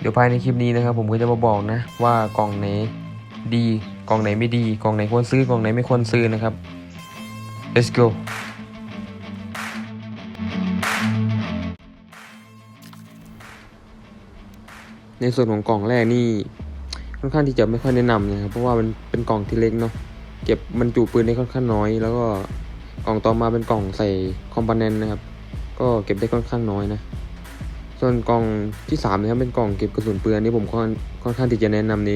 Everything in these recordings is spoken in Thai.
เดี๋ยวภายในคลิปนี้นะครับ ผมก็จะมาบอกนะ ว่ากล่องไหนดีกล่องไหนไม่ดีกล่องไหนควรซื้อกล่องไหนไม่ควรซื้อนะครับ let's go ในส่วนของกล่องแรกนี่ค่อนข้างที่จะไม่ค่อยแนะนำนะครับเพราะว่ามันเป็นกล่องที่เล็กเนาะเก็บบรรจุปืนได้ค่อนข้างน้อย แล้วก็กล่องต่อมาเป็นกล่องใส่คอมโพเนนต์นะครับ ก็เก็บได้ค่อนข้างน้อยนะ ส่วนกล่องที่3นะครับเป็นกล่องเก็บกระสุนปืนอันนี้ผมค่อนค่อนข้างที่จะแนะนำใน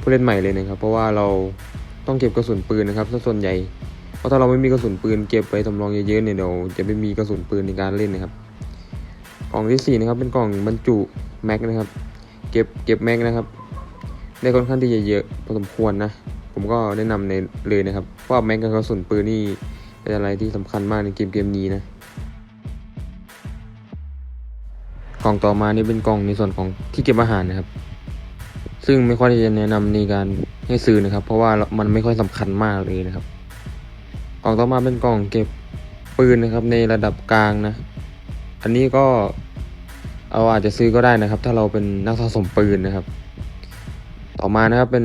ผู้เล่นใหม่เลยนะครับ เพราะว่าเราต้องเก็บกระสุนปืนนะครับส่วนใหญ่เพราะถ้าเราไม่มีกระสุนปืนเก็บไว้สำรองเยอะๆเนี่ยเดี๋ยวจะไม่มีกระสุนปืนในการเล่นนะครับ กล่องที่สี่นะครับเป็นกล่องบรรจุแม็กนะครับ เก็บเก็บแม็กนะครับได้ค่อนข้างที่จะเยอะพอสมควรนะผมก็แนะนำในเลยนะครับเพราะว่าแม็กกับกระสุนปืนนี่เป็นอะไรที่สำคัญมากในเกมเกมนี้นะ ล่องต่อมานี่เป็นกล่องในส่วนของที่เก็บอาหารนะครับ ซึ่งไม่ค่อยจะแนะนำในการให้ซื้อนะครับ เพราะว่ามันไม่ค่อยสำคัญมากเลยนะครับ กล่องต่อมาเป็นกล่องเก็บปืนนะครับ ในระดับกลางนะ อันนี้ก็เราอาจจะซื้อก็ได้นะครับ ถ้าเราเป็นนักสะสมปืนนะครับ ต่อมานะครับเป็น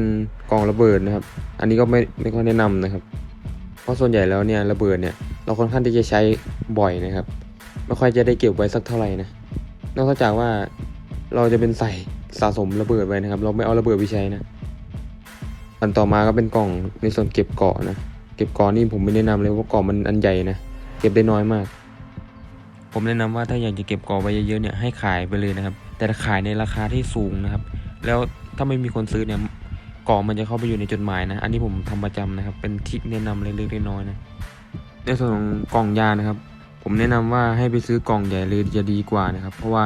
กล่องระเบิดนะครับ อันนี้ก็ไม่ไม่ค่อยแนะนำนะครับ เพราะส่วนใหญ่แล้วเนี่ยระเบิดเนี่ยเราค่อนข้างที่จะใช้บ่อยนะครับ ไม่ค่อยจะได้เก็บไว้สักเท่าไหร่นะ นอกจากว่าเราจะเป็นใส่สะสมระเบิดไว้นะครับ เราไม่เอาระเบิดไปใช้นะ อันต่อมาก็เป็นกล่องในส่วนเก็บเกาะนะ เก็บเกาะนี่ผมไม่แนะนำเลยเพราะเกาะมันอันใหญ่นะ เก็บได้น้อยมาก ผมแนะนำว่าถ้าอยากจะเก็บเกาะไว้เยอะๆเนี่ยให้ขายไปเลยนะครับ แต่ขายในราคาที่สูงนะครับ แล้วถ้าไม่มีคนซื้อเนี่ยเกาะมันจะเข้าไปอยู่ในจดหมายนะ อันนี้ผมทำประจำนะครับ เป็นทริคแนะนำเล็กๆน้อยๆนะ ในส่วนของกล่องยานะครับ ผมแนะนำว่าให้ไปซื้อกล่องใหญ่เลยจะดีกว่านะครับ เพราะว่า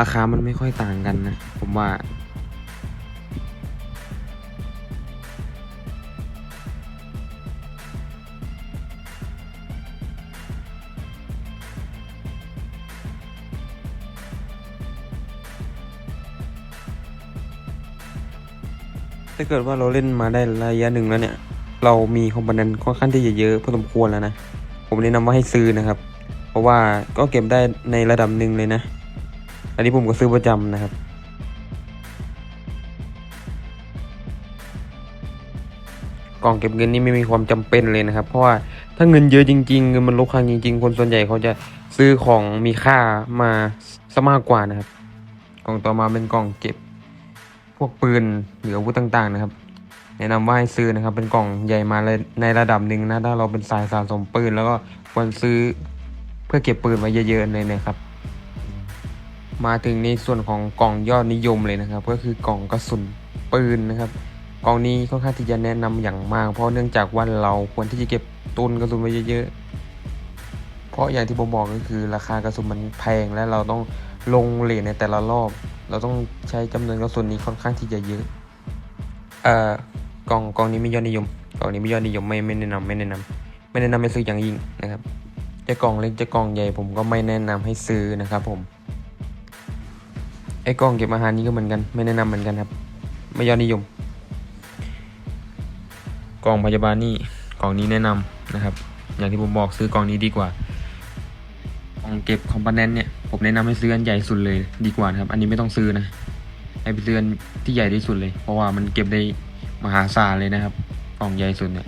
ราคามันไม่ค่อยต่างกันนะ ผมว่าถ้าเกิดว่าเราเล่นมาได้ระยะหนึ่งแล้วเนี่ย เรามีคอมโพเนนต์ค่อนข้างที่จะเยอะพอสมควรแล้วนะ ผมแนะนำว่าให้ซื้อนะครับ เพราะว่าก็เก็บได้ในระดับหนึ่งเลยนะ อันนี้ผมก็ซื้อประจำนะครับกล่องเก็บเงินนี่ไม่มีความจำเป็นเลยนะครับ เพราะว่าถ้าเงินเยอะจริงๆเงินมันลดครั้งจริง ๆ คนส่วนใหญ่เขาจะซื้อของมีค่ามาซะมากกว่านะครับ กล่องต่อมาเป็นกล่องเก็บ พวกปืนหรืออาวุธต่างๆนะครับ แนะนำว่าให้ซื้อนะครับ เป็นกล่องใหญ่มาเลยในระดับหนึ่งนะถ้าเราเป็นสายสะสมปืน แล้วก็ควรซื้อเพื่อเก็บปืนไว้เยอะๆเลยนะครับ มาถึงในส่วนของกล่องยอดนิยมเลยนะครับ ก็คือกล่องกระสุนปืนนะครับกล่องนี้ค่อนข้างที่จะแนะนำอย่างมาก เพราะเนื่องจากว่าเราควรที่จะเก็บตุนกระสุนไว้เยอะๆ เพราะอย่างที่ผมบอกก็คือราคากระสุนมันแพงและเราต้องลงเหรียญในแต่ละรอบ เราต้องใช้จำนวนกระสุนนี้ค่อนข้างที่จะเยอะ เอ่อ กองกองนี้ไม่ยอดนิยมกองนี้ไม่ยอดนิยมไม่ไม่แนะนำไม่แนะนำไม่แนะนำให้ซื้ออย่างยิ่งนะครับจะกองเล็กจะกองใหญ่ผมก็ไม่แนะนำให้ซื้อนะครับ ผมไอ้กองเก็บอาหารนี้ก็เหมือนกัน ไม่แนะนำเหมือนกันครับ ไม่ยอดนิยมกองพยาบาลนี่กองนี้แนะนำนะครับ อย่างที่ผมบอกซื้อกองนี้ดีกว่ากองเก็บคอมโพเนนต์เนี่ยผมแนะนำให้ซื้ออันใหญ่สุดเลยดีกว่านะครับ อันนี้ไม่ต้องซื้อนะให้ไปซื้ออันที่ใหญ่ที่สุดเลย เพราะว่ามันเก็บได้ มหาศาลเลยนะครับกล่องใหญ่สุดเนี่ย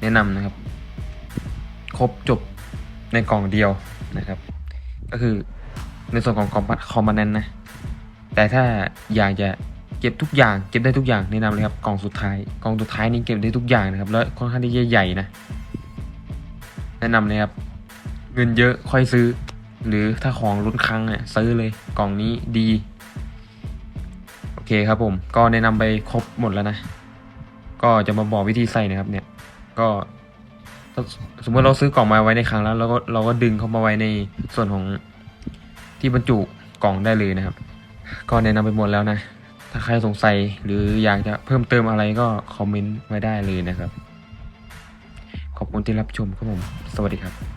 แนะนำนะครับ ครบจบในกล่องเดียวนะครับ ก็คือในส่วนของคอมคอมโพเนน์นะ แต่ถ้าอยากจะเก็บทุกอย่างเก็บได้ทุกอย่างแนะนำเลยครับกล่องสุดท้ายกล่องสุดท้ายนี่เก็บได้ทุกอย่างนะครับแล้วค่อนข้างที่จะใหญ่นะ แนะนำเลยครับ เงินเยอะค่อยซื้อ หรือถ้าของลุ้นครั้งเนี่ยซื้อเลยกล่องนี้ดี โอเคครับผมก็แนะนำไปครบหมดแล้วนะ ก็จะมาบอกวิธีใส่นะครับ เนี่ย ก็สมมติเราซื้อกล่องมาไว้ในครั้งแล้วเราก็เราก็ดึงเข้ามาไว้ในส่วนของที่บรรจุกล่องได้เลยนะครับ ก็แนะนำไปหมดแล้วนะ ถ้าใครสงสัยหรืออยากจะเพิ่มเติมอะไรก็คอมเมนต์ไว้ได้เลยนะครับ ขอบคุณที่รับชมครับผม สวัสดีครับ